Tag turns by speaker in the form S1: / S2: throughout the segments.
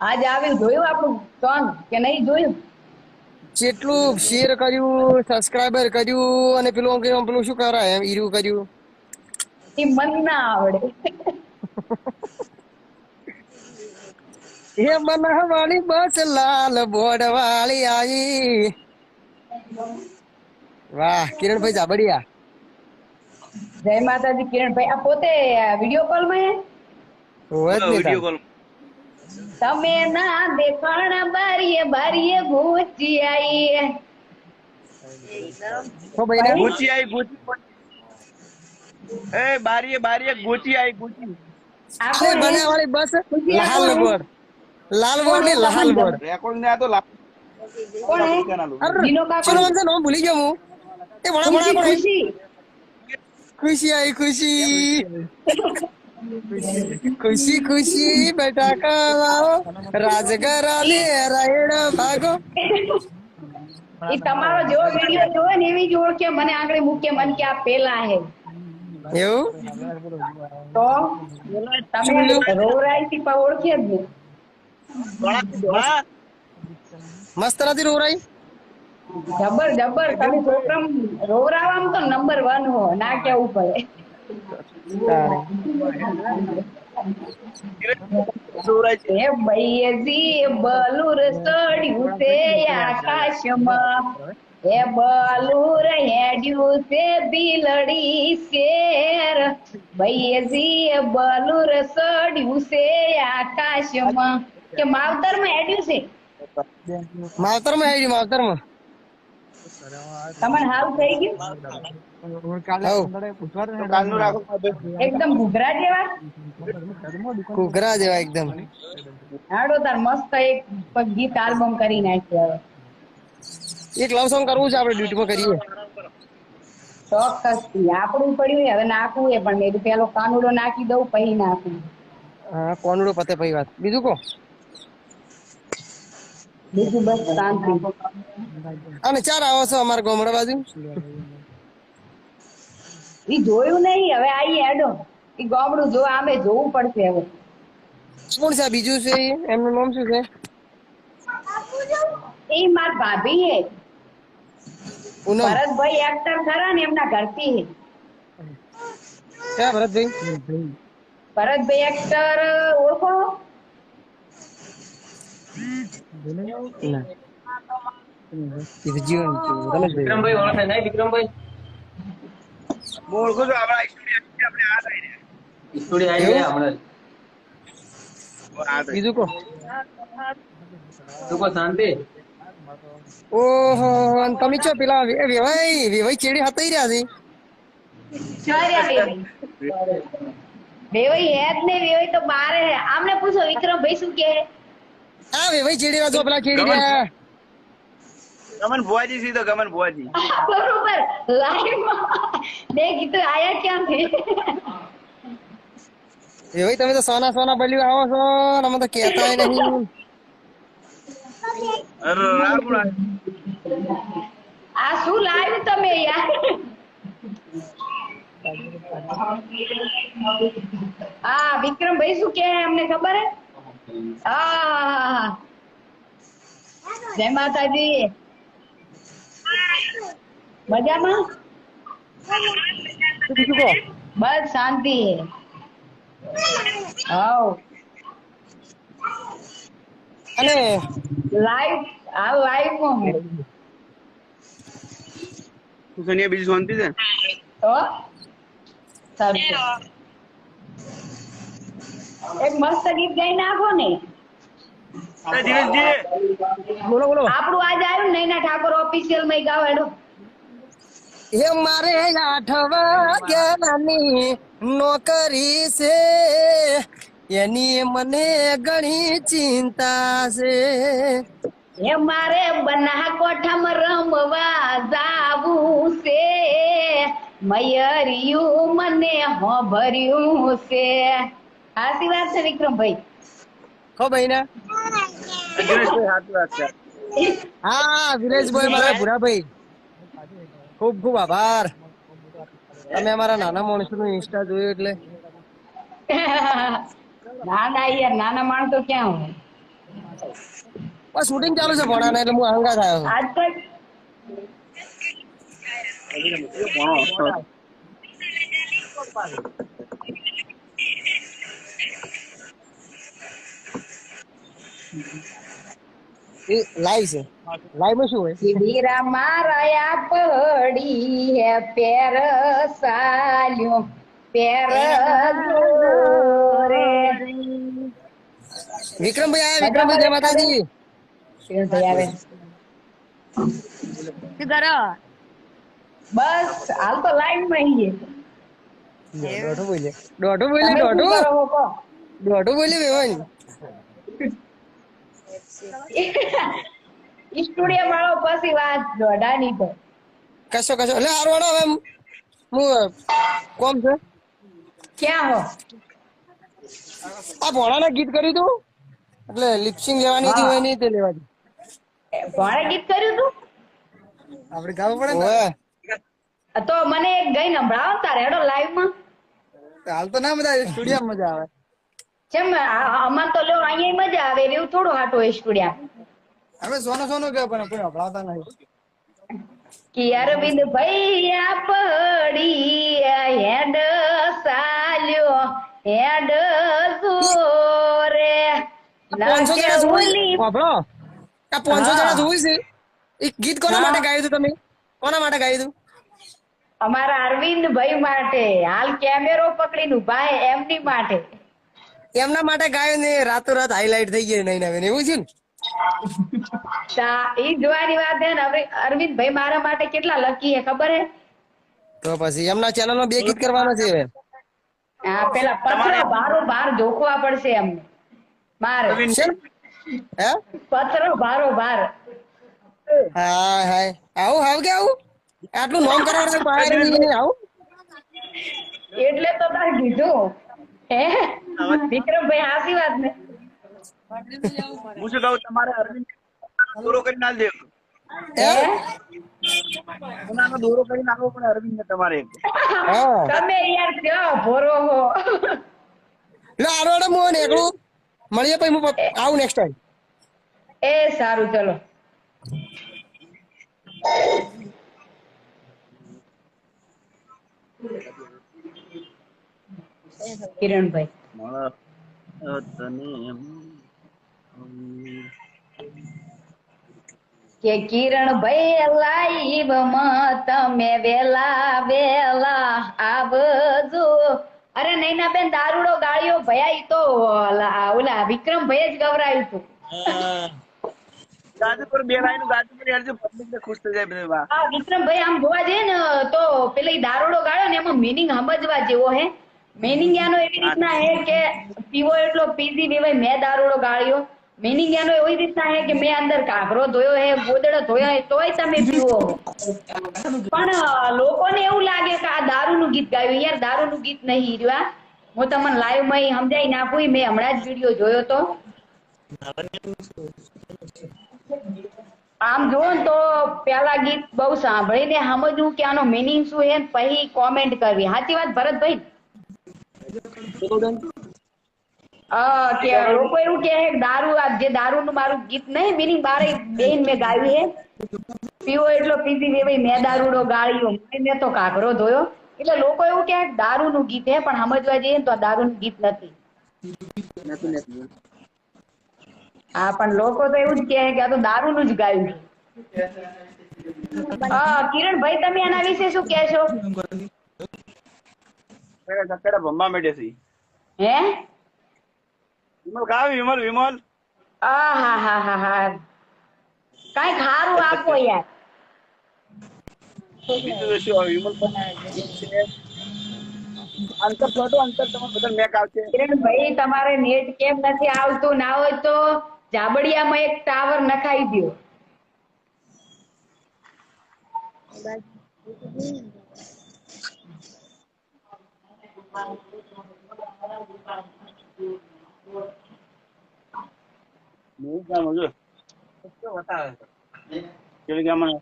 S1: આજ આવ્યું જોયું આપણું સોંગ કે નહીં જોયું?
S2: જેટલું શેર કર્યું સબસ્ક્રાઇબર કર્યું અને પેલું કે પેલું શું કરાય એમ ઈરું કર્યું?
S1: એ મન ના આવડે.
S2: એ બનાવવાની બસ લાલ બોર્ડ વાળી આવી. વાહ કિરણભાઈ જાબડિયા.
S1: જય માતાજી કિરણભાઈ. આ પોતે વીડિયો કોલમાં હે?
S3: વીડિયો કોલ
S1: તમે ના દેખાણા બારીએ બારીએ ભૂચી આઈ
S2: હો ને
S3: આઈ ગોચી એ બારીએ બારીએ ગુચી આઈ ગુચી
S2: આપણે
S1: કોણ
S2: બસ લાલ બોર્ડ. લાલ બોર્ડ ને લાલ બોર્ડ.
S3: રેકોર્ડ ને આ તો લાલ
S1: કોણ હે? જીનો કાકો.
S2: ચલો છે ને, ભૂલી ગયો હું. એ ભણા ભણા
S1: ખુશી. ખુશી
S2: આઈ ખુશી. ખુશી ખુશી બટાકા લાવો રાજગરા ને રાયડા ભાગો.
S1: એ તમારો જેવો વીડિયો જોવે ને એવી જ ઓળખે મને આગળ મૂકે મન કે આ પેલા હે.
S2: એવું?
S1: તો? તમે રોવરાઈ પણ ઓળખે જ નહીં
S2: મસ્ત નથી રોરાઈ
S1: જબર જબર. તમે છોકરા રોવરાવામાં તો નંબર વન હો ના કેવું પડે. એ બલુર છે આકાશમાં બલુર હેડ્યું છે. બિલડી શેર બૈયજી બલુર સડ્યું છે આકાશમાં કે માવતરમાં હેડ્યું છે
S2: માવતરમાં હેડ્યું માવતરમાં
S1: તમને હાલ થઈ ગયું? એકદમ ઘૂઘરા જેવા?
S2: કુકરા જેવા એકદમ.
S1: હાડો તાર મસ્ત એક ગીત આલ્બમ કરી નાખ્યું હવે.
S2: એક લવ સોંગ કરવું છે આપણે ડ્યુટીમાં કરીએ.
S1: ચોક્કસ આપણું પડ્યું હવે નાખવું એ પણ મેં પેલો કાનુડો નાખી દઉં પછી નાખું.
S2: હા કોનુડો પતે પછી વાત. બીજું કો
S1: બીજું બસ શાંતિ.
S2: અને ચાર આવો છો અમારા ગોમડા બાજુ?
S1: ઈ જોયું નહીં? હવે આઈ એડો એ ગામડું જો આમે જોવું પડશે હવે.
S2: કોણ છે બીજું છે એમનું નામ શું છે?
S1: એ માર ભાભી હે. ભરતભાઈ એક્ટર ખરા ને એમના ઘરથી હે.
S2: ક્યાં ભરતભાઈ?
S1: ભરતભાઈ એક્ટર ઓળખો?
S2: વિક્રમભાઈ એ જીવન છે, રમેશભાઈ
S3: હું ઓળખું છું આપણા સ્ટુડિયો આપણે આ થઈ રહ્યા. આ થઈ
S2: બીજું કો.
S4: શાંતિ?
S2: ઓહો અને તમે છો પેલા વેવાઈ વેવાઈ ચેડી હતાઈ રહ્યા છે?
S1: ચાર્યા વેવાઈ. હે જ ને વેવાઈ તો બારે હે. આમને પૂછો વિક્રમભાઈ શું કે
S2: આ વેવાઈ ચેડી રહ્યા છો પેલા ચેડી રહ્યા.
S3: ગમન ભુવાજી સીધો ગમન ભુવાજી.
S1: બરોબર. લાઈવ બે ગીતો આયા ક્યાં થી
S2: ભાઈ તમે તો સોના સોના બલ્યું આવો છો ને અમે તો કહેતા નહીં.
S3: અરે રામ રામ.
S1: આ શું લાવ્યું તમે યાર? હા વિક્રમભાઈ શું કે અમને ખબર? હે હા. જય માતાજી. મજામાં? બસ શાંતિ. હાવ
S2: અને?
S1: લાઈવ આ લાઈવમાં હું.
S3: સનિયા બીજી શાંતિ છે?
S1: તો સારું એક મસ્ત ગીત ગાઈ નાખો ને.
S2: બોલો બોલો.
S1: આપણું આજ આવ્યું નૈના ઠાકોર ઓફિશિયલમાં ગાવ હેડો.
S2: એ મારે આઠ વાગ્યાની નોકરી છે. એની મને ઘણી ચિંતા છે.
S1: એ મારે બનાસકાંઠામાં રમવા જાવું છે. મયરિયું મને હોભર્યું છે. સાચી વાત છે વિક્રમભાઈ.
S2: ખો ભાઈ ને
S3: ધીરજભાઈ સાચી વાત છે
S2: હા વિરેશભાઈ મારા ભૂરાભાઈ. ખૂબ ખૂબ આભાર. તમે અમારા નાના માણસો નું ઇન્સ્ટા જોયું એટલે.
S1: ના ના યાર નાના માણસો ક્યાં
S2: બસ શૂટિંગ ચાલુ છે ભણાને એટલે હું હંગા
S1: આજ તો
S3: ભણો
S2: એ લાઈવ છે. લાઈવમાં શું હોય?
S1: વીરા મારા પડી હે પેર સાલ્યો પેર રે
S2: વિક્રમભાઈ આયા વિક્રમભાઈ જય માતાજી.
S1: ભાઈ આવે
S4: શું કરો
S1: બસ હાલ તો લાઈવમાં છીએ
S2: દોઢું બોલે દોઢું? બોલે દોઢું દોઢું બોલે વેવાઈ
S1: સ્ટુડિયો વાળો પછી વાત દોડાની તો
S2: કશો કશો. એટલે હારવાડો હવે. હું કોમ છે?
S1: ક્યાં હો?
S2: આ ભોળાને ગીત કર્યું તું? એટલે લિપસિંગ લેવાની હતી હોય નહીં તે લેવાની
S1: ભોળા ગીત કર્યું તું?
S2: આપણે ગાવું પડે ને?
S1: તો મને એક ગઈ સંભળાવો ને તારે હેડો લાઈવમાં.
S2: હાલ તો ના મજા આવે સ્ટુડિયો મજા આવે.
S1: ચમ અમાર તો લ્યો અહીંયા મજા આવે એવું થોડું હાટો હોય સ્ટુડિયા.
S2: અમે સોનો સોનો કે પણ કોઈ હભળાવતા નહીં.
S1: કે અરવિંદ ભૈયા પડી હેડ સાલ્યો હેડ જોરે.
S2: પાંચસો જણા જોઈ?
S1: ઓલી
S2: આ પાંચસો જણા જોઈ છે? એક ગીત કોના માટે ગાયું હતું તમે? કોના માટે ગાયું હતું?
S1: અમારા અરવિંદ ભાઈ માટે હાલ કેમેરો પકડીને ઊભા હે એમની માટે.
S2: એમના માટે ગાયો ને રાતોરાત હાઈલાઈટ થઈ ગઈ નહીં નવીન. એવું છે ને?
S1: એ જોવાની વાત છે ને હવે અરવિંદ ભાઈ મારા માટે કેટલા લકી હે ખબર હે?
S2: તો પછી એમના ચેનલમાં બે ગીત કરવાના છે હવે.
S1: હા પેલા પથરા ભારો ભાર જોખવા પડશે એમને મારે.
S2: હે?
S1: પથરો ભારો ભાર.
S2: હા હાય. આવું હાવ કે આવું? આટલું નોમ કરાવડે બહાર આવું?
S1: એટલે તો તાર કીધું. હે? વિક્રમભાઈ હાસી વાત ને.
S3: હું શું કહું તમારે અરવિંદ દોરો કરી ના દેવ દોરો કરી નાખો પણ અરવિંદ તમારે. એક
S2: હા.
S1: તમે યાર કયો ભોરો હો.
S2: લે આરોડે હું એકલું. મળીએ પછી હું આવું નેક્સ્ટ ટાઈમ
S1: એ સારું ચલો. Thank
S3: મારા તને
S1: કે કિરણભાઈ લાઈવમાં તમે વેલા વેલા આવજો. અરે નૈના બેન દારૂડો ગાળ્યો ભયા ઈ તો ઓલા વિક્રમભાઈ જ ગવરાયું હતું.
S3: ગાજુપુર બે લાઈન ગાજુપુર યાર પબ્લિક ને ખુશ થઈ જાય બધું વાહ.
S1: વિક્રમભાઈ આમ જોવા જઈએ ને તો પેલી દારૂડો ગાળ્યો ને એમાં મિનિંગ સમજવા જેવો હે. મિનિંગ એનો એવી રીતના હે કે પીવો એટલો પીધી વેવાય મેં દારૂડો ગાળ્યો. મિનિંગ એનો એવી રીતના હે કે મેં અંદર કાકરો ધોયો હે ગોદડો ધોયો હે તોય તમે પીવો. પણ લોકોને એવું લાગે કે આ દારૂનું ગીત ગાયું. યાર દારૂનું ગીત નહીં રહ્યું આ. હું તમને લાઈવમાં સમજાઈ નાખું મેં હમણાં જ વીડિયો જોયો તો. આમ જોવો ને તો પેલા ગીત બહુ સાંભળીને સમજવું કે આનો મિનિંગ શું હે પછી કોમેન્ટ કરવી. સાચી વાત ભરતભાઈ? કે લોકો એવું કે દારૂ આ જે દારૂનું મારું ગીત નહીં મિનિંગ બારે બેન મેં ગાયું છે. પીવો એટલો પીધી વેવાઈ મેં દારૂડો ગાળ્યો. મેં તો કાકરો ધોયો. એટલે લોકો એવું કહે કે દારૂનું ગીત છે પણ સમજવા જઈએ તો આ દારૂનું ગીત નથી. હા પણ લોકો તો એવું જ કહે કે આ તો દારૂ નું જ ગાયું છે. હા કિરણભાઈ તમે એના વિશે શું કહેશો
S3: અત્યારે ભમવા માંડે છે
S1: હે?
S3: વિમલ ખાવ વિમલ વિમલ.
S1: આ હા હા હા હા. કાંઈક સારું આપો યાર.
S3: બીજું શું હવે વિમલ પણ અંતર ફોટો અંતર તમારે બધા મેક આવશે.
S1: કિરણભાઈ તમારે નેટ કેમ નથી આવતું? ના હોય તો જાબડિયામાં એક ટાવર નખાઈ દો
S3: કામ જો શું બતાવે છે? કે આમાં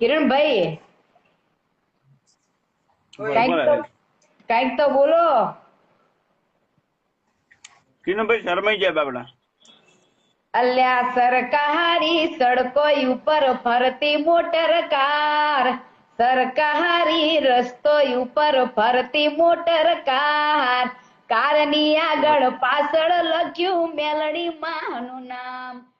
S1: કિરણભાઈ. કંઈક તો બોલો.
S4: કિરણભાઈ શરમાઈ જાય બાબડા
S1: અલ્યા સરકારી સડકો ઉપર ફરતી મોટર કાર. સરકારી રસ્તો ઉપર ફરતી મોટર કાર. કારની આગળ પાછળ લખ્યું મેલડી માનું નામ.